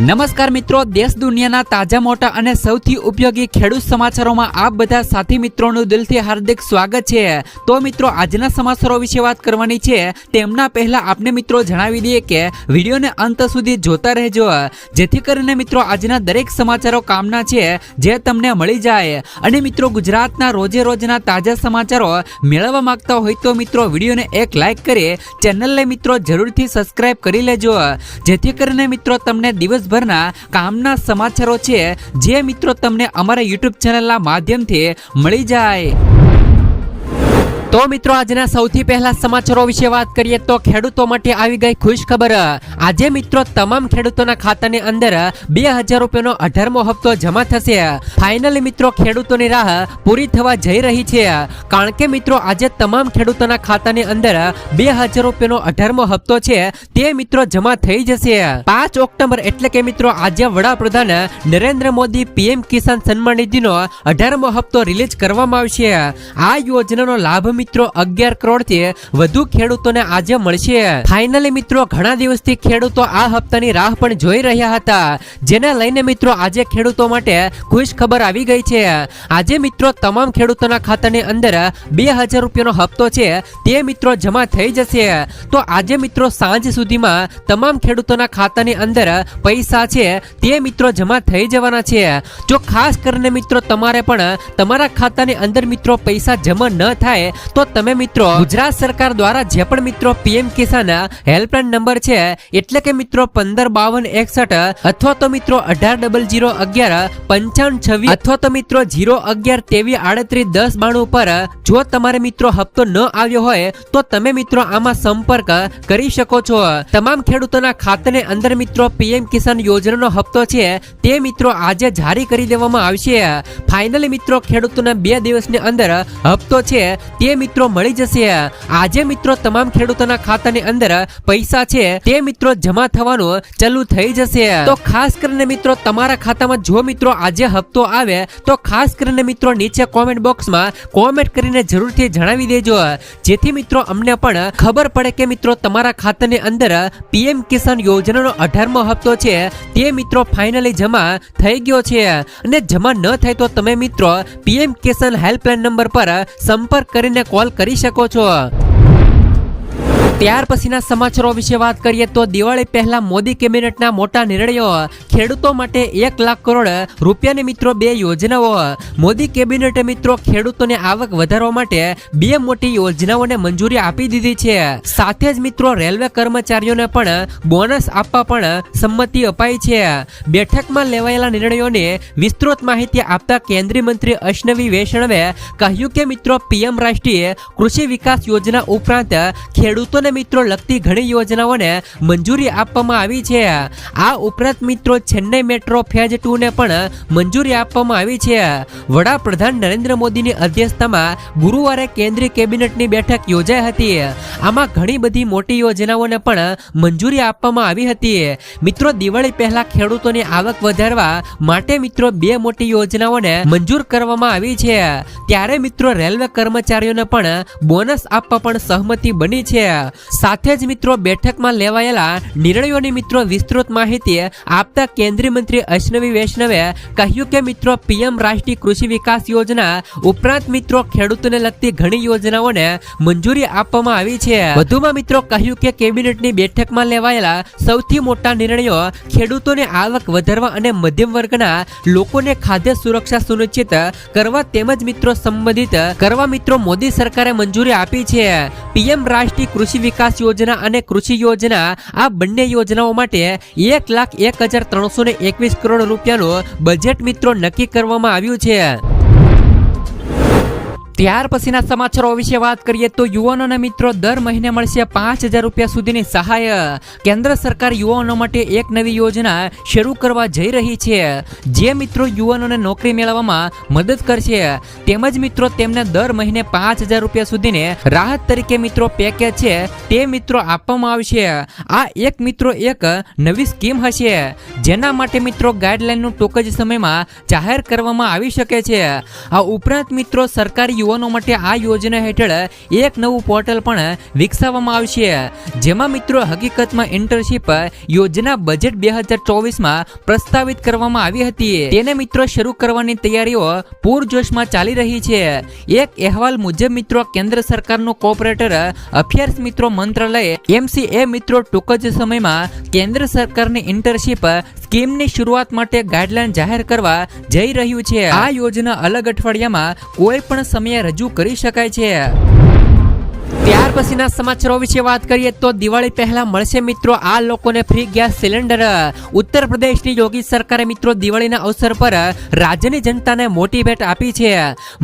નમસ્કાર મિત્રો, દેશ દુનિયાના તાજા, મોટા અને સૌથી ઉપયોગી ખેડૂત સમાચારોમાં આપ બધા સાથી મિત્રોનું દિલથી હાર્દિક સ્વાગત છે. તો મિત્રો, આજના સમાચારો વિશે વાત કરવાની છે. તેમના પહેલા આપને મિત્રો જણાવી દઈએ કે વિડીયોને અંત સુધી જોતા રહેજો. જેથી કરીને મિત્રો, આજના દરેક સમાચારો કામના છે, જે તમને મળી જાય. અને મિત્રો, ગુજરાતના રોજે રોજના તાજા સમાચારો મેળવવા માંગતા હોય તો મિત્રો, વિડીયોને એક લાઈક કરી ચેનલને મિત્રો જરૂરથી સબસ્ક્રાઇબ કરી લેજો. જેથી કરીને મિત્રો, તમને દિવસભરના કામના સમાચારો છે જે મિત્રો તમને અમારા યુટ્યુબ ચેનલના માધ્યમથી મળી જાય. તો મિત્રો, આજના સૌથી પહેલા સમાચારો વિશે વાત કરીએ તો ખેડૂતો માટે આવી ગઈ ખુશ ખબર. આજે મિત્રો, તમામ ખેડૂતોના ખાતાની અંદર બે હજાર રૂપિયાનો અઢારમો હપ્તો જમા થશે. ફાઇનલી મિત્રો, ખેડૂતોની રાહ પૂરી થવા જઈ રહી છે. કારણ કે મિત્રો, આજે તમામ ખેડૂતોના ખાતાની અંદર બે હજાર રૂપિયાનો અઢારમો હપ્તો છે, તે મિત્રો જમા થઈ જશે. પાંચ ઓક્ટોબર એટલે કે મિત્રો, આજે વડાપ્રધાન નરેન્દ્ર મોદી પીએમ કિસાન સન્માન નિધિનો અઢારમો હપ્તો રિલીઝ કરવામાં આવશે. આ યોજનાનો લાભ મિત્રો, અગિયાર કરોડથી વધુ ખેડૂતોને આજે મળશે. ફાઇનલી મિત્રો, ઘણા દિવસથી ખેડૂતો આ હપ્તાની રાહ પણ જોઈ રહ્યા હતા. જેને લઈને મિત્રો, આજે ખેડૂતો માટે ખુશ ખબર આવી ગઈ છે. આજે મિત્રો, તમામ ખેડૂતોના ખાતાની અંદર બે હજાર રૂપિયાનો હપ્તો છે, તે મિત્રો જમા થઈ જશે. તો આજે મિત્રો, સાંજ સુધીમાં તમામ ખેડૂતોના ખાતાની અંદર પૈસા છે, તે મિત્રો જમા થઈ જવાના છે. જો ખાસ કરીને મિત્રો, તમારે પણ તમારા ખાતાની અંદર મિત્રો પૈસા જમા ન થાય તો તમે મિત્રો, ગુજરાત સરકાર દ્વારા જે પણ મિત્રો પીએમ કિસાન હેલ્પલાઇન નંબર છે, એટલે કે મિત્રો પંદર બાવન એકસઠ અથવા તો મિત્રો અઢાર ડબલ જીરો અગિયાર પંચાવન છવ્વીસ અથવા તો મિત્રો જીરો અગિયાર તેવી આડત્રીસ દસ બાણું પર જો તમારે મિત્રો હપ્તો ન આવ્યો હોય, તો તમે મિત્રો આમાં સંપર્ક કરી શકો છો. તમામ ખેડૂતોના ખાતાને અંદર મિત્રો પીએમ કિસાન યોજનાનો હપ્તો છે, તે મિત્રો આજે જારી કરી દેવામાં આવશે. ફાઇનલી મિત્રો, ખેડૂતોના બે દિવસની અંદર હપ્તો છે, તે મિત્રો મળી જશે. આજે મિત્રો તમામ ખેડૂતોના ખાતાની અંદર પૈસા છે, તે મિત્રો જમા થવાનું ચાલુ થઈ જશે. તો ખાસ કરીને મિત્રો તમારા ખાતામાં જો મિત્રો આજે હપ્તો આવે, તો ખાસ કરીને મિત્રો નીચે કોમેન્ટ બોક્સમાં કોમેન્ટ કરીને જરૂરથી જણાવી દેજો. જેથી મિત્રો અમને પણ ખબર પડે કે મિત્રો તમારા ખાતાની અંદર પીએમ કિસાન યોજનાનો અઢારમો હપ્તો છે, તે મિત્રો ફાઇનલી જમા થઈ ગયો છે. અને જમા ન થાય તો તમે મિત્રો પીએમ કિસાન હેલ્પલાઇન નંબર પર સંપર્ક કરીને કોલ કરી શકો છો. ત્યાર પછીના સમાચારો વિશે વાત કરીએ તો દિવાળી પહેલા મોદી કેબિનેટના મોટા નિર્ણયો. ખેડૂતો માટે એક લાખ કરોડ રૂપિયાની મિત્રો બે યોજનાઓ. મોદી કેબિનેટે મિત્રો ખેડૂતોને આવક વધારવા માટે બે મોટી યોજનાઓને મંજૂરી આપી દીધી છે. સાથે જ મિત્રો રેલવે કર્મચારીઓને પણ બોનસ આપવા પણ સંમતિ અપાઈ છે. બેઠકમાં લેવાયેલા નિર્ણયોને વિસ્તૃત માહિતી આપતા કેન્દ્રીય મંત્રી અશ્નવી વૈષ્ણવે કહ્યું કે મિત્રો પીએમ રાષ્ટ્રીય કૃષિ વિકાસ યોજના ઉપરાંત ખેડૂતોને મિત્રો લગતી ઘણી યોજનાઓને મંજૂરી આપવામાં આવી છે. આ ઉપરાંત મિત્રો ચેન્નઈ મેટ્રો ફેઝ ટુ ને પણ મંજૂરી આપવામાં આવી છે. વડાપ્રધાન નરેન્દ્ર મોદીની અધ્યક્ષતામાં ગુરુવારે કેન્દ્રીય કેબિનેટની બેઠક યોજાઈ હતી. આમાં ઘણી બધી મોટી યોજનાઓને પણ મંજૂરી આપવામાં આવી હતી. મિત્રો, દિવાળી પહેલા ખેડૂતોની આવક વધારવા માટે મિત્રો બે મોટી યોજનાઓને મંજૂર કરવામાં આવી છે. ત્યારે મિત્રો રેલવે કર્મચારીઓને પણ બોનસ આપવા પણ સહમતિ બની છે. સાથે જ મિત્રો બેઠકમાં લેવાયેલા નિર્ણયોની મિત્રો વિસ્તૃત માહિતી આપતા કેન્દ્રીય મંત્રી અશ્નવી વૈષ્ણવે કહ્યું કે મિત્રો પીએમ રાષ્ટ્રીય કૃષિ વિકાસ યોજના ઉપરાંત મિત્રો ખેડૂતોને લગતી ઘણી યોજનાઓને મંજૂરી આપવામાં આવી છે. વધુમાં મિત્રો કહ્યું કે કેબિનેટની બેઠકમાં લેવાયેલા સૌથી મોટા નિર્ણયો ખેડૂતોને આવક વધારવા અને મધ્યમ વર્ગના લોકોને ખાદ્ય સુરક્ષા સુનિશ્ચિત કરવા તેમજ મિત્રો સંબંધિત કરવા મિત્રો મોદી સરકારે મંજૂરી આપી છે. પીએમ રાષ્ટ્રીય કૃષિ વિકાસ યોજના અને કૃષિ યોજના, આ બંને યોજનાઓ માટે એક લાખ એક હજાર ત્રણસો ને એકવીસ કરોડ રૂપિયાનું બજેટ મિત્રો નક્કી કરવામાં આવ્યું છે. ત્યાર પછીના સમાચારો વિશે વાત કરીએ તો યુવાનોને મિત્રો દર મહિને મળશે પાંચ હજાર રૂપિયા સુધીની સહાય. કેન્દ્ર સરકાર યુવાનો માટે એક નવી યોજના શરૂ કરવા જઈ રહી છે. જે મિત્રો યુવાનોને નોકરી મેળવવામાં મદદ કરશે. તેમજ મિત્રો તેમને દર મહિને પાંચ હજાર રૂપિયા સુધીને રાહત તરીકે મિત્રો પેકેજ છે તે મિત્રો આપવામાં આવશે. આ એક મિત્રો એક નવી સ્કીમ હશે. જેના માટે મિત્રો ગાઈડલાઈનનું ટૂંક જ સમયમાં જાહેર કરવામાં આવી શકે છે. આ ઉપરાંત મિત્રો સરકારી યુવાનો માટે આ યોજના હેઠળ એક નવું પોર્ટલ પણ વિકસાવવામાં આવશે જેમાં મિત્રો હકીકતમાં ઇન્ટર્નશીપ યોજના બજેટ બે હજાર ચોવીસમાં પ્રસ્તાવિત કરવામાં આવી હતી. તેને મિત્રો શરૂ કરવાની તૈયારીઓ પૂરજોશમાં ચાલી રહી છે. એક અહેવાલ મુજબ મિત્રો કેન્દ્ર સરકારનું કોઓપરેટર અફેર્સ મિત્રો મંત્રાલય એમસીએ મિત્રો ટૂંક જ સમયમાં કેન્દ્ર સરકારની ઇન્ટર્નશીપ સ્કીમની શરૂઆત માટે ગાઈડલાઈન જાહેર કરવા જઈ રહ્યું છે. આ યોજના અલગ અઠવાડિયામાં કોઈ પણ સમયે રજૂ કરી શકાય છે. ત્યાર પછીના સમાચારો વિશે વાત કરીએ તો દિવાળી પહેલા મળશે મિત્રો આ લોકોને ફ્રી ગેસ સિલિન્ડર. ઉત્તર પ્રદેશની યોગી સરકારે મિત્રો દિવાળીના અવસર પર રાજ્યની જનતાને મોટી ભેટ આપી છે.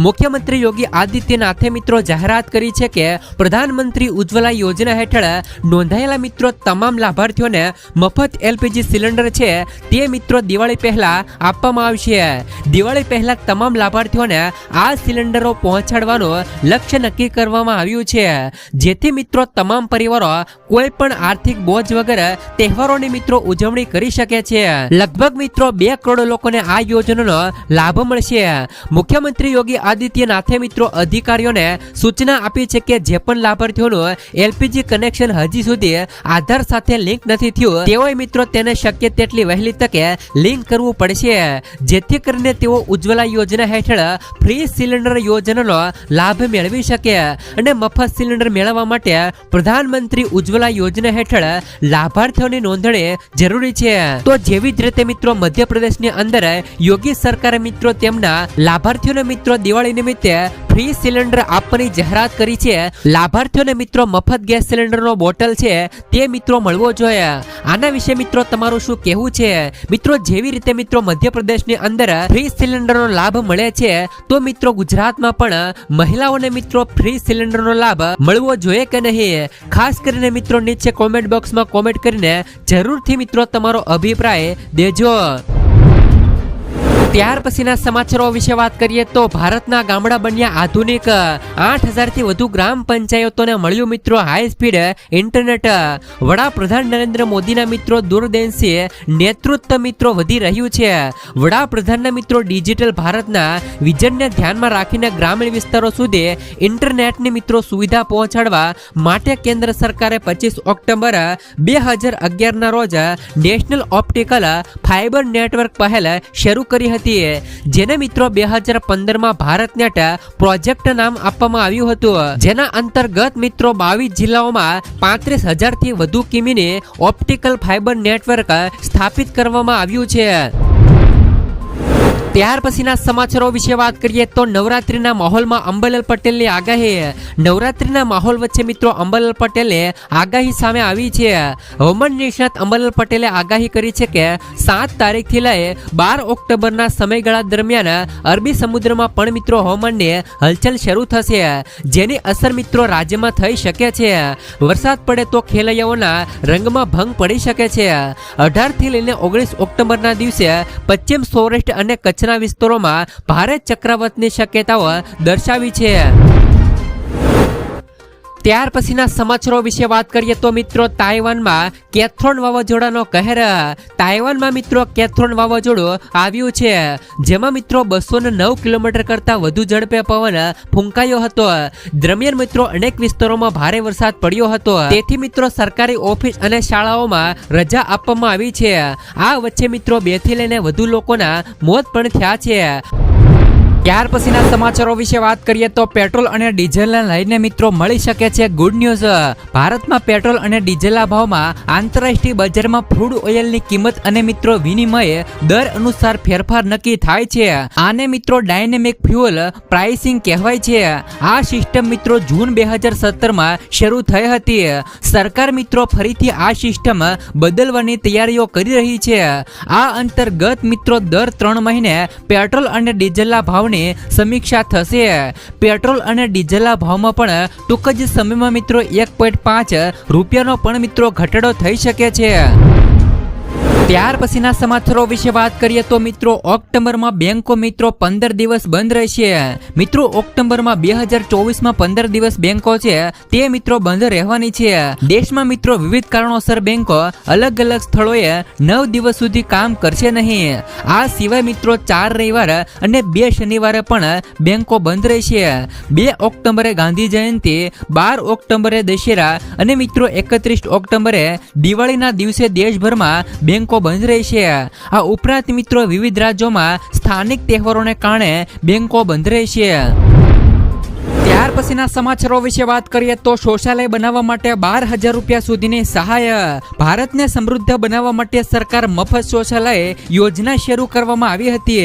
મુખ્યમંત્રી યોગી આદિત્યનાથે મિત્રો જાહેરાત કરી છે કે પ્રધાનમંત્રી ઉજ્જવલા યોજના હેઠળ નોંધાયેલા મિત્રો તમામ લાભાર્થીઓને મફત એલપીજી સિલિન્ડર છે તે મિત્રો દિવાળી પહેલા આપવામાં આવશે. દિવાળી પહેલા તમામ લાભાર્થીઓને આ સિલિન્ડરો પહોંચાડવાનું લક્ષ્ય નક્કી કરવામાં આવ્યું છે. જેથી મિત્રો તમામ પરિવારો કોઈ પણ આર્થિક બોજ વગર તહેવારોની મિત્રો ઉજવણી કરી શકે છે. લગભગ મિત્રો બે કરોડ લોકોને આ યોજનાનો લાભ મળશે. મુખ્યમંત્રી યોગી આદિત્યનાથે મિત્રો અધિકારીઓને સૂચના આપી છે કે જે પણ લાભાર્થીઓનું એલપીજી કનેક્શન હજી સુધી આધાર સાથે લિંક નથી થયું, તેઓએ મિત્રો તેને શક્ય તેટલી વહેલી તકે લિંક કરવું પડશે. જેથી કરીને તેઓ ઉજ્જવલા યોજના હેઠળ ફ્રી સિલિન્ડર યોજનાનો લાભ મેળવી શકે અને મફત સિલિન્ડર મેળવવા માટે પ્રધાનમંત્રી ઉજ્જવલા યોજના હેઠળ લાભાર્થીઓની નોંધણી જરૂરી છે. તો જેવી જ રીતે મિત્રો મધ્યપ્રદેશની અંદર યોગી સરકારે મિત્રો તેમના લાભાર્થીઓને મિત્રો દિવાળી નિમિત્તે ફ્રી સિલિન્ડર આપવાની જાહેરાત કરી છે. લાભાર્થીઓને મિત્રો મફત ગેસ સિલિન્ડરનો બોટલ છે તે મિત્રો મળવો જોઈએ. આના વિશે મિત્રો તમારું શું કહેવું છે? મિત્રો જેવી રીતે મિત્રો મધ્યપ્રદેશની અંદર ફ્રી સિલિન્ડરનો લાભ મળે છે, તો મિત્રો ગુજરાતમાં પણ મહિલાઓને મિત્રો ફ્રી સિલિન્ડરનો લાભ મળવો જોઈએ કે નહીં ખાસ કરીને મિત્રો નીચે કોમેન્ટ બોક્સમાં કોમેન્ટ કરીને જરૂરથી મિત્રો તમારો અભિપ્રાય દેજો. ત્યાર પછીના સમાચારો વિશે વાત કરીએ તો ભારતના ગામડા બન્યા આધુનિક આઠ હજારથી વધુ ગ્રામ પંચાયતોને મળ્યું મિત્રો હાઈ સ્પીડ ઇન્ટરનેટ વડાપ્રધાન નરેન્દ્ર મોદીના મિત્રો દૂરદેશી નેતૃત્વ મિત્રો વધી રહ્યું છે. વડાપ્રધાનના મિત્રો ડિજિટલ ભારતના વિઝનને ધ્યાનમાં રાખીને ગ્રામીણ વિસ્તારો સુધી ઇન્ટરનેટની મિત્રો સુવિધા પહોંચાડવા માટે કેન્દ્ર સરકારે પચીસ ઓક્ટોબર બે હજાર અગિયારના રોજ નેશનલ ઓપ્ટિકલ ફાઇબર નેટવર્ક પહેલ શરૂ કરી હતી. જેને મિત્રો બે હજાર પંદરમાં ભારત નેટ પ્રોજેક્ટ નામ આપવામાં આવ્યું હતું. જેના અંતર્ગત મિત્રો બાવીસ જિલ્લાઓમાં પાંત્રીસ હજારથી વધુ કિમીની ઓપ્ટિકલ ફાઇબર નેટવર્ક સ્થાપિત કરવામાં આવ્યું છે. ત્યાર પછીના સમાચારો વિશે વાત કરીએ તો નવરાત્રીના માહોલમાં અંબાલાલ પટેલની આગાહી. નવરાત્રીના માહોલ વચ્ચે મિત્રો અંબાલાલ પટેલે આગાહી સામે આવી છે. હવામાન નિષ્ણાત અંબાલાલ પટેલે આગાહી કરી છે કે સાત તારીખથી લઈ બાર ઓક્ટોબરના સમયગાળા દરમિયાન અરબી સમુદ્રમાં પણ મિત્રો હવામાનને હલચલ શરૂ થશે. જેની અસર મિત્રો રાજ્યમાં થઈ શકે છે. વરસાદ પડે તો ખેલૈયાઓના રંગમાં ભંગ પડી શકે છે. અઢારથી લઈને ઓગણીસ ઓક્ટોબરના દિવસે પશ્ચિમ સૌરાષ્ટ્ર અને વિસ્તારોમાં ભારે ચક્રવર્તની શક્યતાઓ દર્શાવી છે. ત્યાર પછીના સમાચારો વિશે વાત કરીએ તો મિત્રો, તાઇવાનમાં કેથ્રોન વાવાઝોડાનો કહેર. તાઇવાનમાં મિત્રો, કેથ્રોન વાવાઝોડું આવ્યું છે. જેમાં મિત્રો, બસો નવ કિલોમીટર કરતા વધુ ઝડપે પવન ફૂંકાયો હતો. દરમિયાન મિત્રો, અનેક વિસ્તારોમાં ભારે વરસાદ પડ્યો હતો. તેથી મિત્રો, સરકારી ઓફિસ અને શાળાઓમાં રજા આપવામાં આવી છે. આ વચ્ચે મિત્રો બેથી લઈને વધુ લોકોના મોત પણ થયા છે. ત્યાર પછીના સમાચારો વિશે વાત કરીએ તો પેટ્રોલ અને ડીઝલને લઈને મિત્રો મળી શકે છે ગુડ ન્યૂઝ. ભારતમાં પેટ્રોલ અને ડીઝલના ભાવમાં આંતરરાષ્ટ્રીય બજારમાં ક્રૂડ ઓઇલની કિંમત અને મિત્રો વિનિમય દર અનુસાર ફેરફાર નક્કી થાય છે. આને મિત્રો ડાયનેમિક ફ્યુઅલ પ્રાઇસિંગ કહેવાય છે. આ સિસ્ટમ મિત્રો જૂન બે હજાર સત્તરમાં શરૂ થઈ હતી. સરકાર મિત્રો ફરીથી આ સિસ્ટમ બદલવાની તૈયારીઓ કરી રહી છે. આ અંતર્ગત મિત્રો દર ત્રણ મહિને પેટ્રોલ અને ડીઝલના ભાવની સમીક્ષા થશે. પેટ્રોલ અને ડીઝલના ભાવમાં પણ ટૂંક જ સમયમાં મિત્રો એક પોઈન્ટ પાંચ રૂપિયાનો પણ મિત્રો ઘટાડો થઈ શકે છે. ત્યાર પછીના સમાચારો વિશે વાત કરીએ તો મિત્રો ઓક્ટોબરમાં બેંકો મિત્રો પંદર દિવસ બંધ રહેશે. મિત્રો ઓક્ટોબરમાં બે હજાર ચોવીસમાં પંદર દિવસ બેંકો છે, તે મિત્રો બંધ રહેવાની છે. દેશમાં મિત્રો વિવિધ કારણોસર બેંકો અલગ અલગ સ્થળોએ નવ દિવસ સુધી કામ કરશે નહીં. આ સિવાય મિત્રો ચાર રવિવાર અને બે શનિવારે પણ બેંકો બંધ રહેશે. બે ઓક્ટોબરે ગાંધી જયંતિ, બાર ઓક્ટોબરે દશેરા અને મિત્રો એકત્રીસ ઓક્ટોબરે દિવાળીના દિવસે દેશભરમાં બેંકો બંધ રહેશે આ ઉપરાંત મિત્રો વિવિધ રાજ્યોમાં સ્થાનિક તહેવારોને કારણે બેંકો બંધ રહેશે ત્યાર પછીના સમાચારો વિશે વાત કરીએ તો શૌચાલય બનાવવા માટે બાર હજાર રૂપિયા સુધીની સહાય. ભારતને સમૃદ્ધ બનાવવા માટે સરકાર મફત શૌચાલય યોજના શરૂ કરવામાં આવી હતી.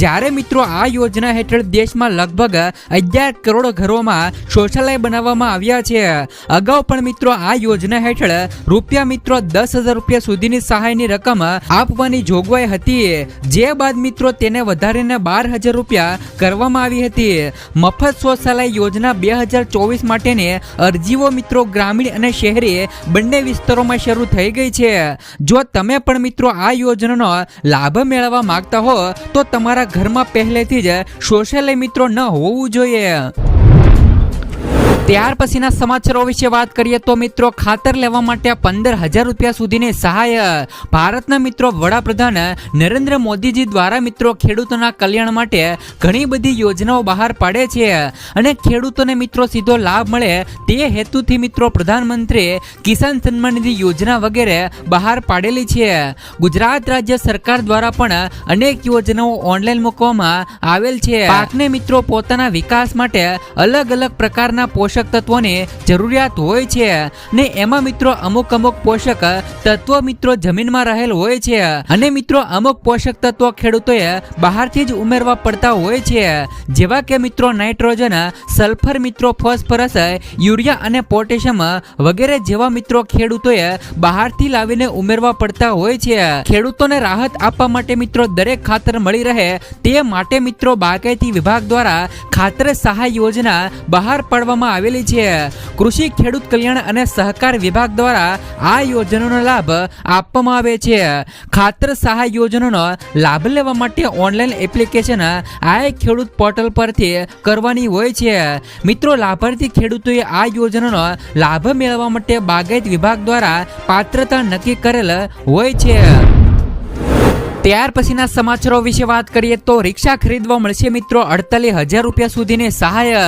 જ્યારે મિત્રો આ યોજના હેઠળ દેશમાં લગભગ અગિયાર કરોડ ઘરોમાં શૌચાલય બનાવવામાં આવ્યા છે. અગાઉ પણ મિત્રો આ યોજના હેઠળ રૂપિયા મિત્રો દસ હજાર રૂપિયા સુધીની સહાયની રકમ આપવાની જોગવાઈ હતી. જે બાદ મિત્રો તેને વધારીને બાર હજાર રૂપિયા કરવામાં આવી હતી. મફત શૌચાલય યોજના બે હજાર ચોવીસ માટેની અરજીઓ મિત્રો ગ્રામીણ અને શહેરી બંને વિસ્તારોમાં શરૂ થઈ ગઈ છે. જો તમે પણ મિત્રો આ યોજનાનો લાભ મેળવવા માંગતા હો, તો તમારા ઘરમાં પહેલેથી જ શૌચાલય મિત્રો ન હોવું જોઈએ. ત્યાર પછીના સમાચારો વિશે વાત કરીએ તો મિત્રો ખાતર લેવા માટે પંદર હજાર રૂપિયા સુધીની સહાય ભારતના મિત્રો વડાપ્રધાન નરેન્દ્ર મોદીજી દ્વારા મિત્રો ખેડૂતોના કલ્યાણ માટે ઘણી બધી યોજનાઓ બહાર પાડે છે. અને ખેડૂતોને મિત્રો સીધો લાભ મળે તે હેતુથી મિત્રો પ્રધાનમંત્રી કિસાન સન્માન નિધિ યોજના વગેરે બહાર પાડેલી છે. ગુજરાત રાજ્ય સરકાર દ્વારા પણ અનેક યોજનાઓ ઓનલાઈન મૂકવામાં આવેલ છે. પાકને મિત્રો પોતાના વિકાસ માટે અલગ અલગ પ્રકારના પોષક તત્વોની જરૂરિયાત હોય છે. ને એમાં મિત્રો અમુક અમુક પોષક તત્વો મિત્રો જમીનમાં રહેલ હોય છે. અને મિત્રો અમુક પોષક તત્વો ખેડૂતોએ બહારથી જ ઉમેરવા પડતા હોય છે. જેવા કે મિત્રો નાઇટ્રોજન, સલ્ફર મિત્રો, ફોસ્ફરસ, યુરિયા અને પોટેશિયમ વગેરે જેવા મિત્રો ખેડૂતોએ બહારથી લાવીને ઉમેરવા પડતા હોય છે. ખેડૂતોને રાહત આપવા માટે મિત્રો દરેક ખાતર મળી રહે તે માટે મિત્રો બાગાયતી વિભાગ દ્વારા ખાતર સહાય યોજના બહાર પાડવામાં આવેલી છે. કૃષિ, ખેડૂત કલ્યાણ અને સહકાર વિભાગ દ્વારા આ યોજનાનો લાભ આપવામાં આવે છે. ખાતર સહાય યોજનાનો લાભ લેવા માટે ઓનલાઈન એપ્લિકેશન આ ખેડૂત પોર્ટલ પરથી કરવાની હોય છે. મિત્રો, લાભાર્થી ખેડૂતોએ આ યોજનાનો લાભ મેળવવા માટે બાગાયત વિભાગ દ્વારા પાત્રતા નક્કી કરેલ હોય છે. ત્યાર પછીના સમાચારો વિશે વાત કરીએ તો રિક્ષા ખરીદવા મળશે મિત્રો અડતાલીસ હજાર રૂપિયા સુધીની સહાય.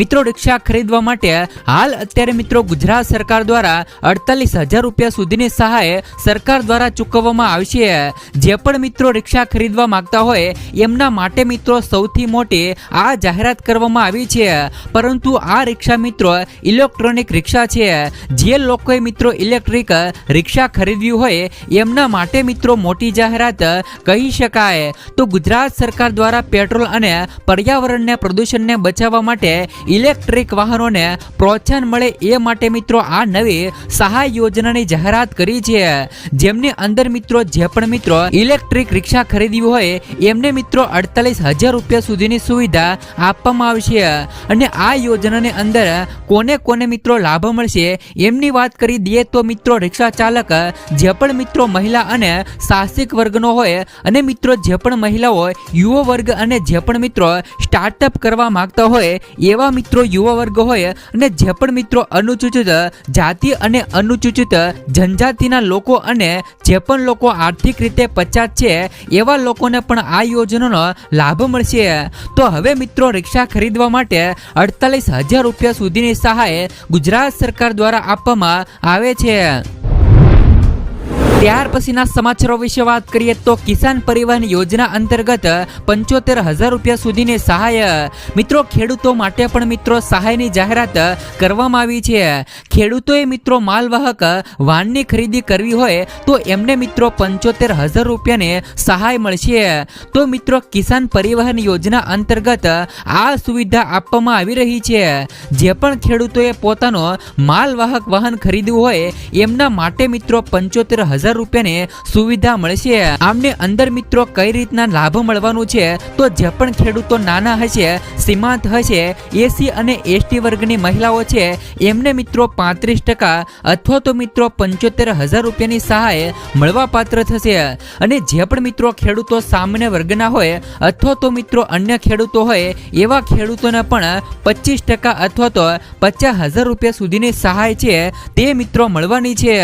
મિત્રો રિક્ષા ખરીદવા માટે હાલ અત્યારે મિત્રો ગુજરાત સરકાર દ્વારા અડતાલીસ હજાર રૂપિયા સુધીની સહાય સરકાર દ્વારા ચૂકવવામાં આવશે જે પણ મિત્રો રિક્ષા ખરીદવા માંગતા હોય એમના માટે મિત્રો સૌથી મોટી આ જાહેરાત કરવામાં આવી છે. પરંતુ આ રિક્ષા મિત્રો ઇલેક્ટ્રોનિક રિક્ષા છે. જે લોકોએ મિત્રો ઇલેક્ટ્રિક રિક્ષા ખરીદવી હોય એમના માટે મિત્રો મોટી જાહેરાત કહી શકાય. તો ગુજરાત સરકાર દ્વારા પેટ્રોલ અને પર્યાવરણને પ્રદૂષણને બચાવવા માટે ઇલેક્ટ્રિક વાહનોને પ્રોત્સાહન મળે એ માટે મિત્રો આ નવી સહાય યોજનાની જાહેરાત કરી છે. જેમની અંદર મિત્રો જે પણ મિત્રો ઇલેક્ટ્રિક રિક્ષા ખરીદવી હોય, એમને મિત્રો અડતાલીસ હજાર રૂપિયા સુધીની સુવિધા આપવામાં આવશે. અને આ યોજનાની અંદર કોને કોને મિત્રો લાભ મળશે, એમની વાત કરી દઈએ તો મિત્રો રિક્ષા ચાલક, જે પણ મિત્રો મહિલા અને સાહસિક વર્ગનો હોય અને મિત્રો જે પણ મહિલાઓ યુવા વર્ગ અને જે પણ મિત્રો સ્ટાર્ટઅપ કરવા માંગતા હોય, એવા મિત્રો યુવા વર્ગ હોય અને જે પણ મિત્રો અનુસૂચિત જાતિ અને અનુસૂચિત જનજાતિના લોકો અને જે પણ લોકો આર્થિક રીતે પચાત છે, એવા લોકોને પણ આ યોજનાનો લાભ મળશે. તો હવે મિત્રો રિક્ષા ખરીદવા માટે અડતાલીસ હજાર રૂપિયા સુધીની સહાય ગુજરાત સરકાર દ્વારા આપવામાં આવે છે. ત્યાર પછીના સમાચારો વિશે વાત કરીએ તો કિસાન પરિવહન યોજના અંતર્ગત પંચોતેર હજાર રૂપિયા સુધીની સહાય. મિત્રો, ખેડૂતો માટે પણ મિત્રો સહાયની જાહેરાત કરવામાં આવી છે. ખેડૂતોએ મિત્રો માલવાહક વાહનની ખરીદી કરવી હોય તો એમને મિત્રો પંચોતેર હજાર રૂપિયાને સહાય મળશે. તો મિત્રો, કિસાન પરિવહન યોજના અંતર્ગત આ સુવિધા આપવામાં આવી રહી છે. જે પણ ખેડૂતોએ પોતાનો માલવાહક વાહન ખરીદવું હોય, એમના માટે મિત્રો પંચોતેર હજાર હજાર રૂપિયાની સુવિધા મળશે આમને અંદર મિત્રો કઈ રીતના લાભ મળવાનું છે, તો જે પણ ખેડૂતો નાના હશે સીમાંત હશે એસી અને એસટી વર્ગની મહિલાઓ છે, એમને મિત્રો પાંત્રીસ ટકા અથવા તો મિત્રો પંચોતેર હજાર રૂપિયાની સહાય મળવા પાત્ર થશે. અને જે પણ મિત્રો ખેડૂતો સામાન્ય વર્ગના હોય અથવા તો મિત્રો અન્ય ખેડૂતો હોય, એવા ખેડૂતોને પણ પચીસ ટકા અથવા તો પચાસ હજાર રૂપિયા સુધીની સહાય છે, તે મિત્રો મળવાની છે.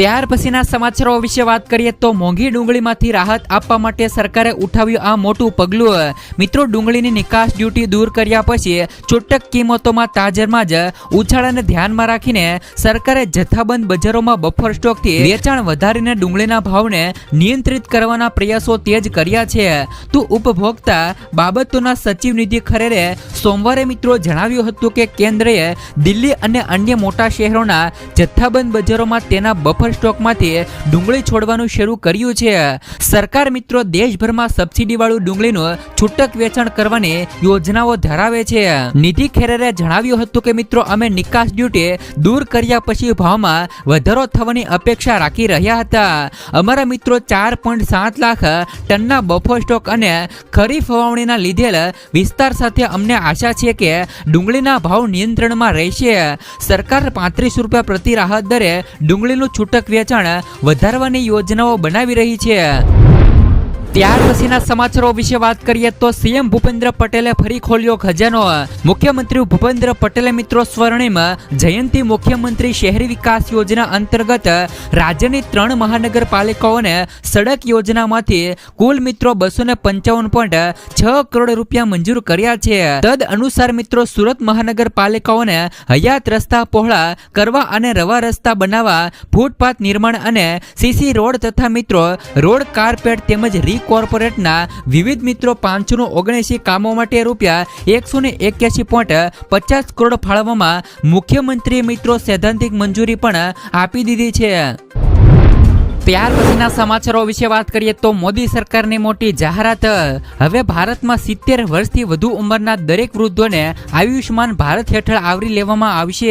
ત્યાર પછીના સમાચારો વિશે વાત કરીએ તો મોંઘી ડુંગળીમાંથી રાહત આપવા માટે સરકારે ઉઠાવ્યું આ મોટું પગલું. મિત્રો, ડુંગળીની નિકાસ ડ્યુટી દૂર કર્યા પછી છૂટક કિંમતોમાં તાજરમાં જ ઉછાળાને ધ્યાનમાં રાખીને સરકારે જથ્થાબંધ બજારોમાં બફર સ્ટોકથી વેચાણ વધારીને ડુંગળીના ભાવને નિયંત્રિત કરવાના પ્રયાસો તેજ કર્યા છે. તો ઉપભોક્તા બાબતોના સચિવ નિધિ ખરેરે સોમવારે મિત્રો જણાવ્યું હતું કે કેન્દ્રએ દિલ્હી અને અન્ય મોટા શહેરોના જથ્થાબંધ બજારોમાં તેના બફર સ્ટોકમાંથી ડુંગળી છોડવાનું શરૂ કર્યું છે. સરકાર મિત્રો દેશભરમાં સબસિડીવાળું ડુંગળીનું છૂટક વેચાણ કરવાની યોજનાઓ ધરાવે છે. નિધિ ખેરેરે જણાવ્યું હતું કે મિત્રો, અમે નિકાસ ડ્યુટી દૂર કર્યા પછી ભાવમાં વધારો થવાની અપેક્ષા રાખી રહ્યા હતા. અમારા મિત્રો ચાર પોઈન્ટ સાત લાખ ટનના બફર સ્ટોક અને ખરીફ વાવણીના લીધેલ વિસ્તાર સાથે અમને આશા છે કે ડુંગળીના ભાવ નિયંત્રણમાં રહેશે. સરકાર પાંત્રીસ રૂપિયા પ્રતિ રાહત દરે ડુંગળીનું છૂટક વેચાણ વધારવાની યોજનાઓ બનાવી રહી છે. ત્યાર પછીના સમાચારો વિશે વાત કરીએ તો સીએમ ભૂપેન્દ્ર પટેલે ફરી ખોલ્યો ખજાનો. મુખ્યમંત્રી ભૂપેન્દ્ર પટેલે મિત્રો સ્વર્ણિમ જયંતિ મુખ્યમંત્રી શહેરી વિકાસ યોજના અંતર્ગત રાજ્યની ત્રણ મહાનગરપાલિકાઓને સડક યોજનામાંથી કુલ મિત્રો બસો ને પંચાવન પોઈન્ટ છ કરોડ રૂપિયા મંજૂર કર્યા છે. તદ અનુસાર મિત્રો સુરત મહાનગરપાલિકાઓને હયાત રસ્તા પહોળા કરવા અને રવા રસ્તા બનાવવા, ફૂટપાથ નિર્માણ અને સીસી રોડ તથા મિત્રો રોડ કાર્પેટ તેમજ રી કોર્પોરેટના વિવિધ મિત્રો પાંચસો ઓગણસી કામો માટે રૂપિયા એકસો ને એક્યાસી પોઈન્ટ પચાસ કરોડ ફાળવવામાં મુખ્યમંત્રી મિત્રો સૈદ્ધાંતિક મંજૂરી પણ આપી દીધી છે. ત્યાર પછીના સમાચારો વિશે વાત કરીએ તો મોદી સરકારની મોટી જાહેરાત, હવે ભારતમાં સિત્તેર વર્ષથી વધુ ઉંમરના દરેક વૃદ્ધોને આયુષ્માન ભારત હેઠળ આવરી લેવામાં આવશે.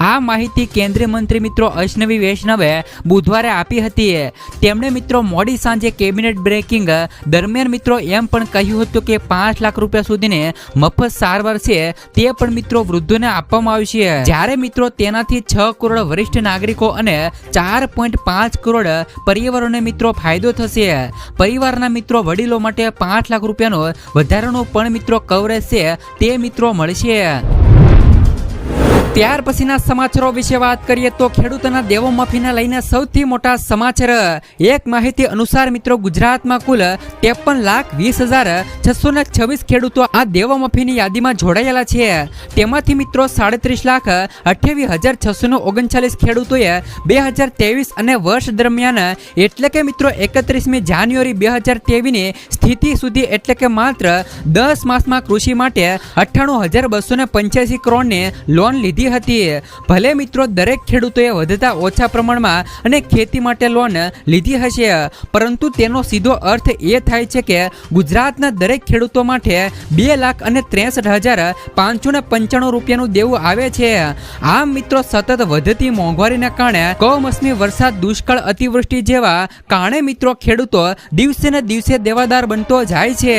આ માહિતી કેન્દ્રીય મંત્રી મિત્રો અશ્નવી વૈષ્ણવે બુધવારે આપી હતી. તેમણે મિત્રો મોડી સાંજે કેબિનેટ બ્રેકિંગ દરમિયાન મિત્રો એમ પણ કહ્યું હતું કે પાંચ લાખ રૂપિયા સુધીની મફત સારવાર છે તે પણ મિત્રો વૃદ્ધોને આપવામાં આવશે. જ્યારે મિત્રો તેનાથી છ કરોડ વરિષ્ઠ નાગરિકો અને ચાર પોઈન્ટ પાંચ કરોડ પરિવારોને મિત્રો ફાયદો થશે. પરિવારના મિત્રો વડીલો માટે પાંચ લાખ રૂપિયાનો વધારાનો પણ મિત્રો કવરેજ છે. તે મિત્રો મળશે. ત્યાર પછીના સમાચારો વિશે વાત કરીએ તો ખેડૂતોના દેવો માફીને લઈને સૌથી મોટા સમાચાર. એક માહિતી અનુસાર મિત્રો, ગુજરાતમાં કુલ ત્રેપન લાખ વીસ હજાર છસો ને છવ્વીસ ખેડૂતો આ દેવો માફીની યાદીમાં જોડાયેલા છે. તેમાંથી મિત્રો સાડત્રીસ લાખ અઠ્યાવીસ હજાર છસો ને ઓગણચાલીસ ખેડૂતોએ બે હજાર ત્રેવીસ અને વર્ષ દરમિયાન, એટલે કે મિત્રો એકત્રીસમી જાન્યુઆરી બે હજાર ત્રેવીસની સ્થિતિ સુધી, એટલે કે માત્ર દસ માસમાં કૃષિ માટે અઠ્ઠાણું હજાર બસો ને પંચ્યાસી કરોડની લોન લીધી હતી. ભલે મિત્રો, દરેક ખેડૂતોએ વધતા ઓછા પ્રમાણમાં અને ખેતી માટે લોન લીધી હશે, પરંતુ તેનો સીધો અર્થ એ થાય છે કે ગુજરાતના દરેક ખેડૂતો માટે બે લાખ અને ત્રેસઠ હજાર પાંચસો ને પંચાણું રૂપિયાનું દેવું આવે છે. આમ મિત્રો, સતત વધતી મોંઘવારીને કારણે કમોસમી વરસાદ દુષ્કાળ અતિવૃષ્ટિ જેવા કારણે મિત્રો, ખેડૂતો દિવસે ને દિવસે દેવાદાર બનતો જાય છે.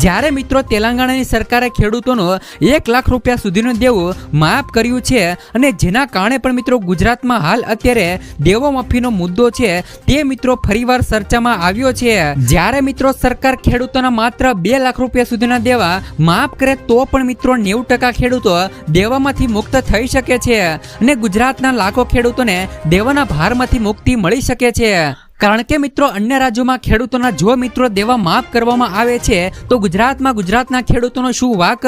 જ્યારે મિત્રો, તેલંગાણાની સરકારે ખેડૂતોનું એક લાખ રૂપિયા સુધીનું દેવું માફ કર્યું છે અને જેના કારણે પણ મિત્રો ગુજરાતમાં હાલ અત્યારે દેવો માફીનો મુદ્દો છે તે મિત્રો ફરીવાર ચર્ચામાં આવ્યો છે. જ્યારે મિત્રો સરકાર ખેડૂતોના માત્ર બે લાખ રૂપિયા સુધીના દેવા માફ કરે તો પણ મિત્રો નેવું ટકા ખેડૂતો દેવામાંથી મુક્ત થઈ શકે છે અને ગુજરાતના લાખો ખેડૂતોને દેવાના ભારમાંથી મુક્તિ મળી શકે છે. કારણ કે મિત્રો, અન્ય રાજ્યોમાં ખેડૂતોના જો મિત્રો દેવા માફ કરવામાં આવે છે, તો ગુજરાતમાં ગુજરાતના ખેડૂતોનો શું વાક?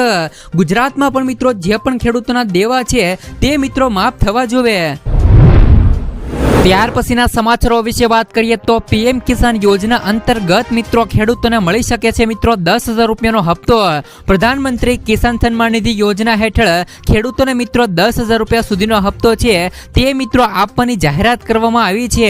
ગુજરાતમાં પણ મિત્રો, જે પણ ખેડૂતોના દેવા છે, તે મિત્રો માફ થવા જોવે. ત્યાર પછીના સમાચારો વિશે વાત કરીએ તો પીએમ કિસાન યોજના અંતર્ગત મિત્રો ખેડૂતોને મળી શકે છે મિત્રો દસ હજાર રૂપિયાનો હપ્તો. પ્રધાનમંત્રી કિસાન સન્માન નિધિ યોજના હેઠળ ખેડૂતોને મિત્રો દસ હજાર રૂપિયા સુધીનો હપ્તો છે તે મિત્રો આપવાની જાહેરાત કરવામાં આવી છે.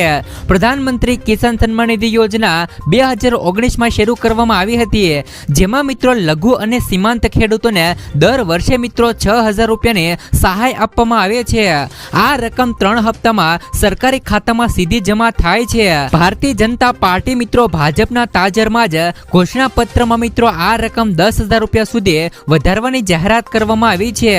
પ્રધાનમંત્રી કિસાન સન્માન નિધિ યોજના બે હજાર ઓગણીસમાં શરૂ કરવામાં આવી હતી, જેમાં મિત્રો લઘુ અને સીમાંત ખેડૂતોને દર વર્ષે મિત્રો છ હજાર રૂપિયાની સહાય આપવામાં આવે છે. આ રકમ ત્રણ હપ્તામાં સરકારી ખાતામાં સીધી જમા થાય છે. ભારતીય જનતા પાર્ટી મિત્રો ભાજપના તાજરમાં જ ઘોષણા પત્રમાં મિત્રો આ રકમ દસ હજાર રૂપિયા સુધી વધારવાની જાહેરાત કરવામાં આવી છે.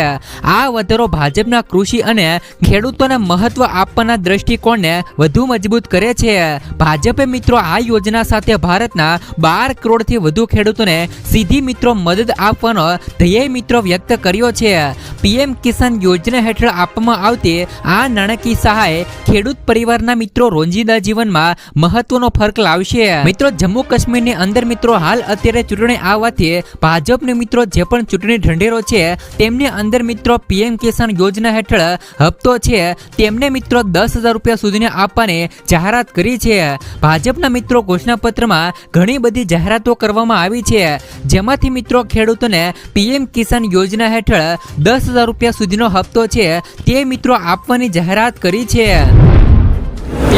આ વધારો ભાજપના કૃષિ અને ખેડૂતોને મહત્વ આપવાના દ્રષ્ટિકોણને વધુ મજબૂત કરે છે. ભાજપે મિત્રો આ યોજના સાથે ભારતના બાર કરોડથી વધુ ખેડૂતોને સીધી મિત્રો મદદ આપવાનો ધ્યેય મિત્રો વ્યક્ત કર્યો છે. પીએમ કિસાન યોજના હેઠળ આપવામાં આવતી આ નાણાકીય સહાય ખેડૂત પરિવારના મિત્રો રોજિંદા જીવનમાં મહત્વનો ફરક લાવશે. મિત્રો જમ્મુ કાશ્મીરની અંદર મિત્રો હાલ અત્યારે ચૂંટણી આવવાથી ભાજપને મિત્રો જે પણ ચૂંટણી ઢંઢેરો છે, તેમની અંદર મિત્રો પીએમ કિસાન યોજના હેઠળ હપ્તો છે. તેમને મિત્રો દસ હજાર રૂપિયા સુધીને આપવાની જાહેરાત કરી છે. ભાજપના મિત્રો ઘોષણાપત્રમાં ઘણી બધી જાહેરાતો કરવામાં આવી છે. જેમાંથી મિત્રો ખેડૂતોને પીએમ કિસાન યોજના હેઠળ દસ હજાર રૂપિયા સુધીનો હપ્તો છે, તે મિત્રો આપવાની જાહેરાત કરી છે.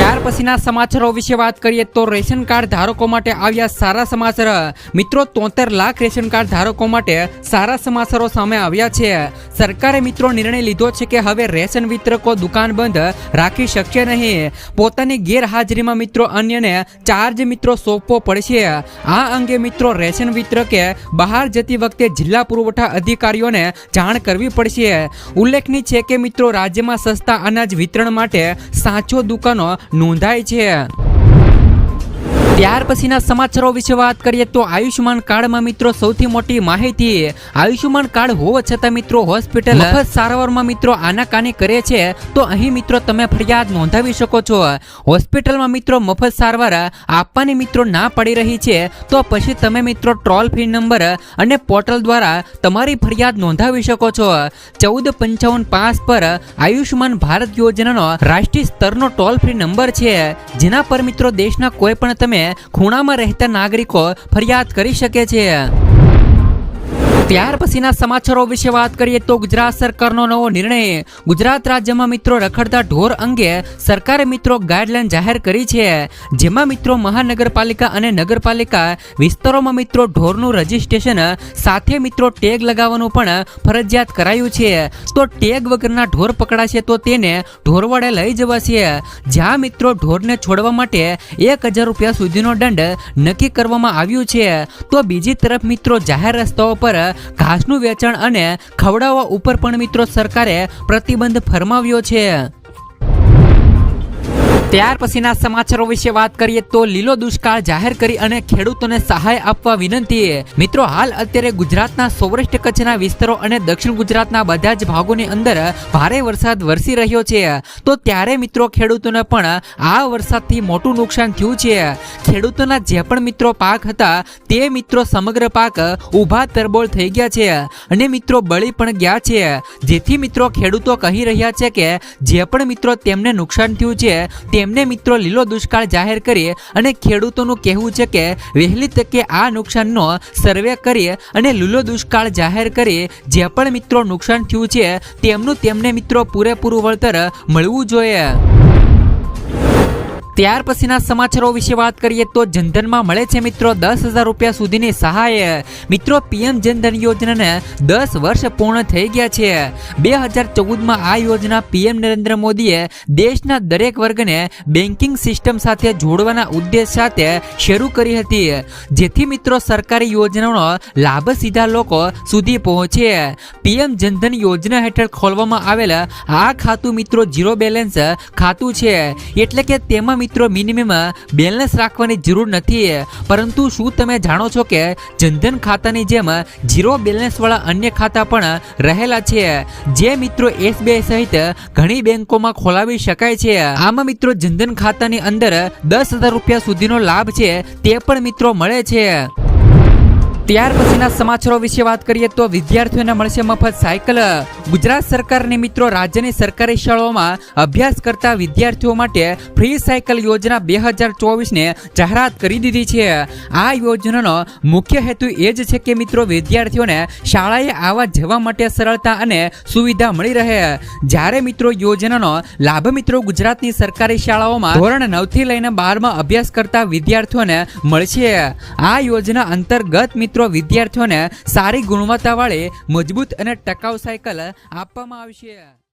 ત્યાર પછીના સમાચારો વિશે વાત કરીએ તો રેશન કાર્ડ ધારકો માટે આવ્યા સારા સમાચાર. મિત્રો, તોતેર લાખ રેશન કાર્ડ ધારકો માટે સારા સમાચારો સામે આવ્યા છે. સરકારે મિત્રો નિર્ણય લીધો છે કે હવે રેશન વિતરકો દુકાન બંધ રાખી શકશે નહીં. પોતાની ગેરહાજરીમાં મિત્રો અન્યને ચાર્જ મિત્રો સોંપવો પડશે. આ અંગે મિત્રો રેશન વિતરકે બહાર જતી વખતે જિલ્લા પુરવઠા અધિકારીઓને જાણ કરવી પડશે. ઉલ્લેખનીય છે કે મિત્રો રાજ્યમાં સસ્તા અનાજ વિતરણ માટે સાચો દુકાનો નોંધાય છે ત્યાર પછીના સમાચારો વિશે વાત કરીએ તો આયુષ્યમાન કાર્ડમાં મિત્રો સૌથી મોટી માહિતી આયુષ્યમાન કાર્ડ હોવા છતાં મિત્રો હોસ્પિટલ સારવારમાં મિત્રો આનાકાની કરે છે, તો અહીં મિત્રો તમે ફરિયાદ નોંધાવી શકો છો. હોસ્પિટલમાં મિત્રો મફત સારવાર આપવાની મિત્રો ના પડી રહી છે, તો પછી તમે મિત્રો ટોલ ફ્રી નંબર અને પોર્ટલ દ્વારા તમારી ફરિયાદ નોંધાવી શકો છો. ચૌદ પંચાવન પાંચ પર આયુષ્યમાન ભારત યોજનાનો રાષ્ટ્રીય સ્તરનો ટોલ ફ્રી નંબર છે, જેના પર મિત્રો દેશના કોઈ પણ તમે ખૂણામાં રહેતા નાગરિકો ફરિયાદ કરી શકે છે. ત્યાર પછીના સમાચારો વિશે વાત કરીએ તો ગુજરાત સરકારનો નવો નિર્ણય. ગુજરાત રાજ્યમાં મિત્રો રખડતા ઢોર અંગે સરકારે મિત્રો ગાઈડલાઈન જાહેર કરી છે. જેમાં મિત્રો મહાનગરપાલિકા અને નગરપાલિકા વિસ્તારોમાં મિત્રો ઢોરનું રજીસ્ટ્રેશન સાથે મિત્રો ટેગ લગાવવાનું પણ ફરજિયાત કરાયું છે. તો ટેગ વગરના ઢોર પકડાશે તો તેને ઢોરવાડે લઈ જવાશે. જ્યાં મિત્રો ઢોરને છોડવા માટે એક હજાર રૂપિયા સુધીનો દંડ નક્કી કરવામાં આવ્યું છે. તો બીજી તરફ મિત્રો જાહેર રસ્તાઓ પર ઘાસનું વેચાણ અને ખવડાવવા ઉપર પણ મિત્રો સરકારે પ્રતિબંધ ફરમાવ્યો છે. ત્યાર પછીના સમાચારો વિશે વાત કરીએ તો લીલો દુષ્કાળ જાહેર કરી અને ખેડૂતોને સહાય આપવા વિનંતી મિત્રો, હાલ અત્યારે ગુજરાતના સૌરાષ્ટ્ર કચ્છના વિસ્તારો અને દક્ષિણ ગુજરાતના બધા જ ભાગોની અંદર ભારે વરસાદ વરસી રહ્યો છે. તો ત્યારે મિત્રો, ખેડૂતોને પણ આ વરસાદથી મોટું નુકસાન થયું છે. ખેડૂતોના જે પણ મિત્રો પાક હતા, તે મિત્રો સમગ્ર પાક ઊભા તરબોળ થઈ ગયા છે અને મિત્રો બળી પણ ગયા છે. જેથી મિત્રો, ખેડૂતો કહી રહ્યા છે કે જે પણ મિત્રો તેમને નુકસાન થયું છે તેમને મિત્રો લીલો દુષ્કાળ જાહેર કરી અને ખેડૂતોનું કહેવું છે કે વહેલી તકે આ નુકસાનનો સર્વે કરી અને લીલો દુષ્કાળ જાહેર કરી જે પણ મિત્રો નુકસાન થયું છે, તેમનું તેમને મિત્રો પૂરેપૂરું વળતર મળવું જોઈએ. ત્યાર પછીના સમાચારો વિશે વાત કરીએ તો જનધનમાં મળે છે મિત્રો દસ હજાર રૂપિયા સુધીની સહાય. મિત્રો પીએમ જનધન યોજનાને દસ વર્ષ પૂર્ણ થઈ ગયા છે. બે હજાર ચૌદમાં આ યોજના પીએમ નરેન્દ્ર મોદીએ દેશના દરેક વર્ગને બેન્કિંગ સિસ્ટમ સાથે જોડવાના ઉદ્દેશ સાથે શરૂ કરી હતી. જેથી મિત્રો સરકારી યોજનાનો લાભ સીધા લોકો સુધી પહોંચે. પીએમ જનધન યોજના હેઠળ ખોલવામાં આવેલ આ ખાતું મિત્રો ઝીરો બેલેન્સ ખાતું છે. એટલે કે તેમાં મિત્રો મિનિમમ બેલેન્સ રાખવાની જરૂર નથી. પરંતુ શું તમે જાણો છો કે જનધન ખાતાની જેમ ઝીરો બેલેન્સવાળા અન્ય ખાતા પણ રહેલા છે? જે મિત્રો એસબીઆઈ સહિત ઘણી બેંકોમાં ખોલાવી શકાય છે. આમાં મિત્રો, જનધન ખાતાની અંદર દસ હજાર રૂપિયા સુધીનો લાભ છે, તે પણ મિત્રો મળે છે. ત્યાર પછીના સમાચારો વિશે વાત કરીએ તો વિદ્યાર્થીઓને મળશે મફત સાયકલ. ગુજરાત સરકારની મિત્રો રાજ્યની સરકારી શાળાઓમાં અભ્યાસ કરતા વિદ્યાર્થીઓ માટે ફ્રી સાયકલ યોજના બે હજાર ચોવીસને જાહેરાત કરી દીધી છે. આ યોજનાનો મુખ્ય હેતુ એ જ છે કે મિત્રો વિદ્યાર્થીઓને શાળાએ આવવા જવા માટે સરળતા અને સુવિધા મળી રહે. જ્યારે મિત્રો યોજનાનો લાભ મિત્રો ગુજરાતની સરકારી શાળાઓમાં ધોરણ નવથી લઈને બારમાં અભ્યાસ કરતા વિદ્યાર્થીઓને મળશે. આ યોજના અંતર્ગત મિત્રો વિદ્યાર્થીઓને સારી ગુણવત્તાવાળી મજબૂત અને ટકાઉ સાયકલ આપવામાં આવશે